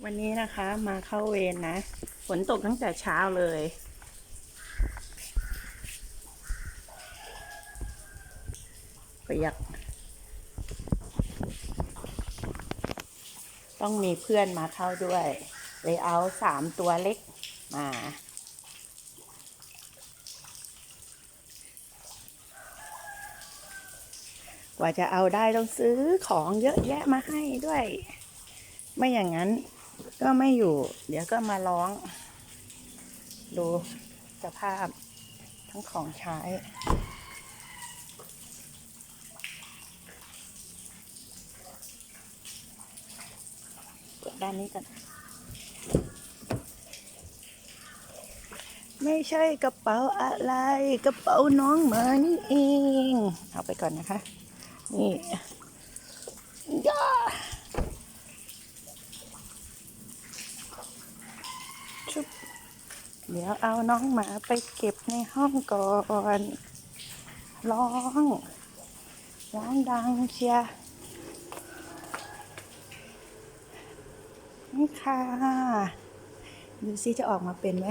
วันนี้นะคะมาเข้าเวรนะฝนตกตั้งแต่เช้าเลยเปียกต้องมีเพื่อนมาเข้าด้วยเลยเอาสามตัวเล็กมากว่าจะเอาได้ต้องซื้อของเยอะแยะมาให้ด้วย ไม่อย่างนั้น ก็ไม่อยู่ เดี๋ยวก็มาร้อง ดูสภาพทั้งของใช้ กดด้านนี้กัน ไม่ใช่กระเป๋าอะไร กระเป๋าน้องหมานี่เอง เอาไปก่อนนะคะ นี่ย่าชุบ เดี๋ยวเอาน้องหมาไปเก็บในห้องก่อน ร้อง ร้องดังเชียนี่ค่ะ ดูซิจะออกมาเป็นไหม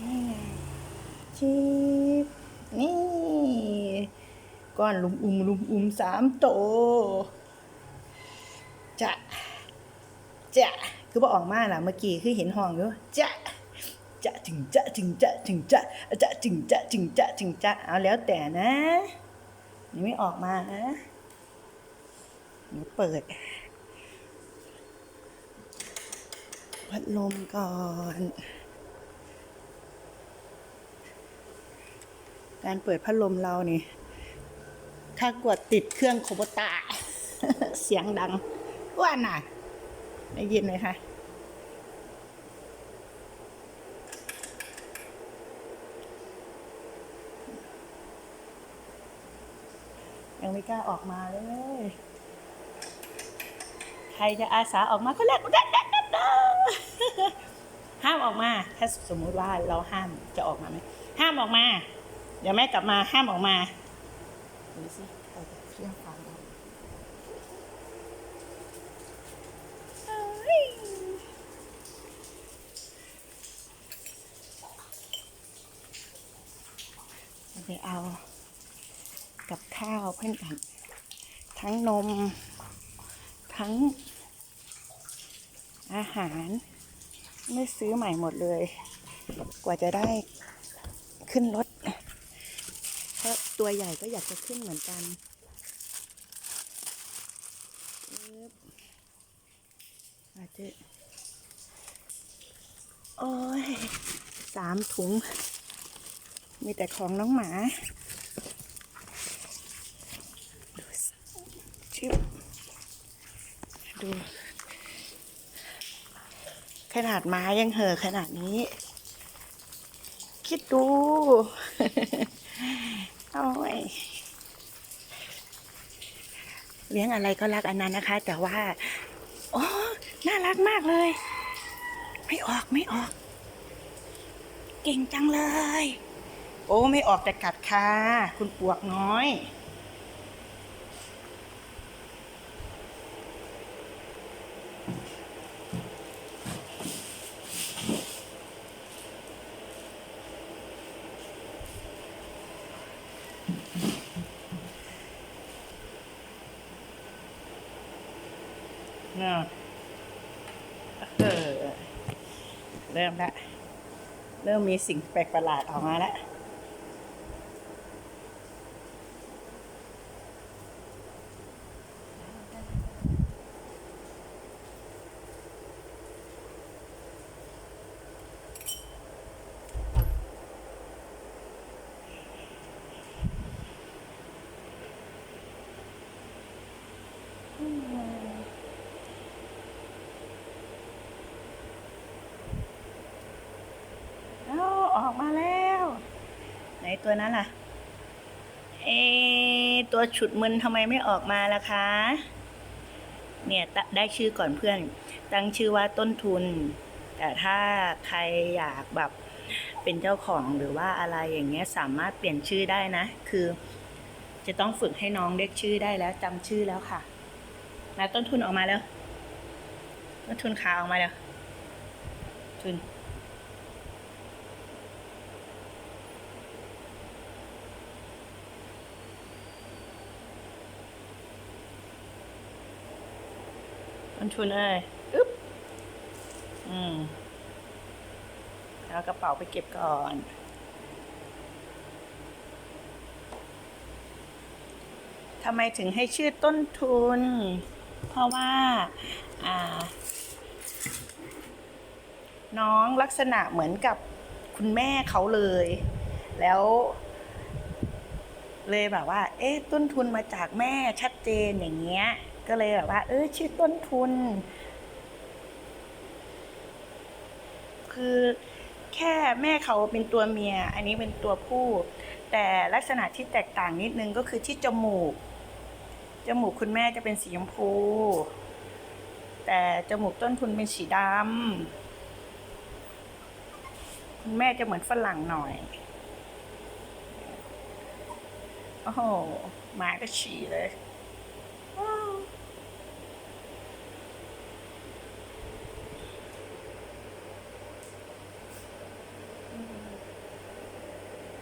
นี่ไงชีบนี่ ก้อนลุมอุ้มลุมอุ้มสามโตจะจะ คือบอกออกมาล่ะเมื่อกี้คือเห็นห้องอยู่จะจะถึงจะถึงจะถึงจะจะถึงจะถึงจะถึงจะเอาแล้วแต่นะยังไม่ออกมานะเดี๋ยวเปิดพัดลมก่อนการเปิดพัดลมเรานี่ ถ้ากดติดเครื่องโคบตา เสียงดังว่าน่ะ ได้ยินไหมคะยังไม่กล้าออกมาเลย ใครจะอาสาออกมาก็แลกกันห้ามออกมา ถ้าสมมุติว่าเราห้ามจะออกมาไหมห้ามออกมา เดี๋ยวแม่กลับมาห้ามออกมาดูสิเราจะเชื่อฟังเราเอ้ยเรา ไปเอากับข้าวเพื่อนกันทั้งนม ทั้งอาหารไม่ซื้อใหม่หมดเลย กว่าจะได้ขึ้นรถ เพราะตัวใหญ่ก็อยากจะขึ้นเหมือนกันอาจจะโอ้ยสามถุง มีแต่ของน้องหมาดูชิบดู ขนาดไม้ยังเห่อขนาดนี้ คิดดูโอ้ยเลี้ยงอะไรก็รักอันนั้นนะคะ แต่ว่าโอ้น่ารักมากเลย ไม่ออกไม่ออก เก่งจังเลย อ้ไม่ออกแต่กัดค่ะ คุณปวกน้อยเนอะเออเริ่มละ เริ่มมีสิ่งแปลกประหลาดออกมาแล้วเอาออกมาแล้ว ไหน ตัวนั้นล่ะ เอ ตัวฉุดมึนทำไมไม่ออกมาล่ะคะ เนี่ยได้ชื่อก่อนเพื่อน ตั้งชื่อว่าต้นทุน แต่ถ้าใครอยากแบบเป็นเจ้าของหรือว่าอะไรอย่างเงี้ยสามารถเปลี่ยนชื่อได้นะ คือ จะต้องฝึกให้น้องเรียกชื่อได้แล้วจำชื่อแล้วค่ะแล้วต้นทุนออกมาแล้วต้นทุนขาออกมาแล้วทุน ต้นทุนเอ้ยอึ๊บ อืม แล้วกระเป๋าไปเก็บก่อนทำไมถึงให้ชื่อต้นทุน เพราะว่า อ่า น้องลักษณะเหมือนกับคุณแม่เขาเลย แล้ว เลยแบบว่า เอ๊ะ ต้นทุนมาจากแม่ชัดเจนอย่างเงี้ย ก็เลยแบบว่า เออชื่อต้นทุน คือแค่แม่เขาเป็นตัวเมีย อันนี้เป็นตัวผู้ แต่ลักษณะที่แตกต่างนิดนึงก็คือที่จมูก จมูกคุณแม่จะเป็นสีชมพู แต่จมูกต้นทุนเป็นสีดำคุณแม่จะเหมือนฝรั่งหน่อย โอ้โหหมาก็ฉี่เลยอ้าว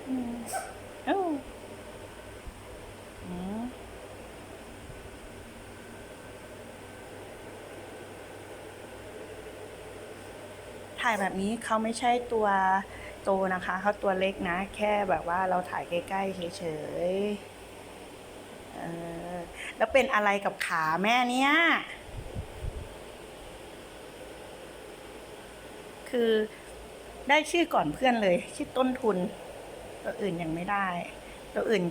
อืม เอ้าอืมถ่ายแบบนี้เขาไม่ใช่ตัวโตนะคะเขาตัวเล็กนะ แค่แบบว่าเราถ่ายใกล้ๆเฉยๆเออแล้วเป็นอะไรกับขาแม่เนี่ย คือได้ชื่อก่อนเพื่อนเลย ชื่อต้นทุน ตัวอื่นยังไม่ได้ ตัวอื่น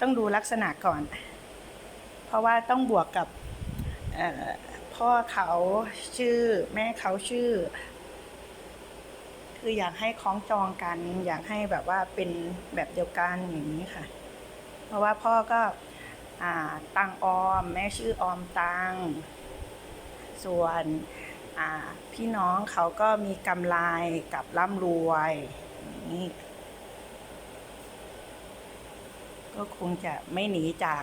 ต้องดูลักษณะก่อน เพราะว่าต้องบวกกับพ่อเขาชื่อ แม่เขาชื่อ คืออยากให้คล้องจองกัน อยากให้แบบว่าเป็นแบบเดียวกันอย่างนี้ค่ะ เพราะว่าพ่อก็อตังออม แม่ชื่อออมตัง ส่วนพี่น้องเขาก็มีกำไรกับร่ำรวยอย่างนี้ ก็คงจะไม่หนีจาก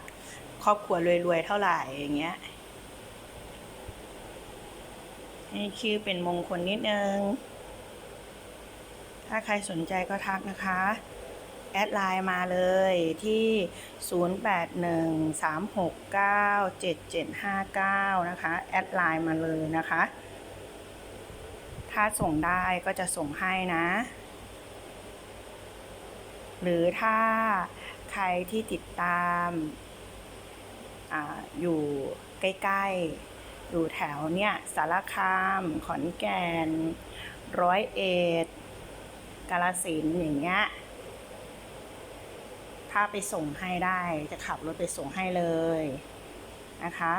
ครอบครัวรวยๆเท่าไหร่อย่างเงี้ยให้ชื่อเป็นมงคลนิดนึง ถ้าใครสนใจก็ทักนะคะ แอดไลน์มาเลยที่ 0813697759 นะคะ แอดไลน์มาเลยนะคะ ถ้าส่งได้ก็จะส่งให้นะ หรือถ้า ใครที่ติดตามออยู่ใกล้ ๆ อยู่แถวเนี่ยสารคาม ขอนแก่น ร้อยเอ็ดกาลสินอย่างเงี้ย ถ้าไปส่งให้ได้จะขับรถไปส่งให้เลยนะคะ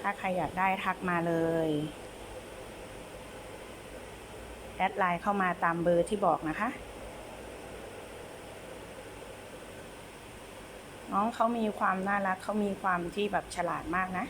ถ้าใครอยากได้ทักมาเลยแอดไลน์เข้ามาตามเบอร์ที่บอกนะคะ น้องเขามีความน่ารักเขามีความที่แบบฉลาดมากนะ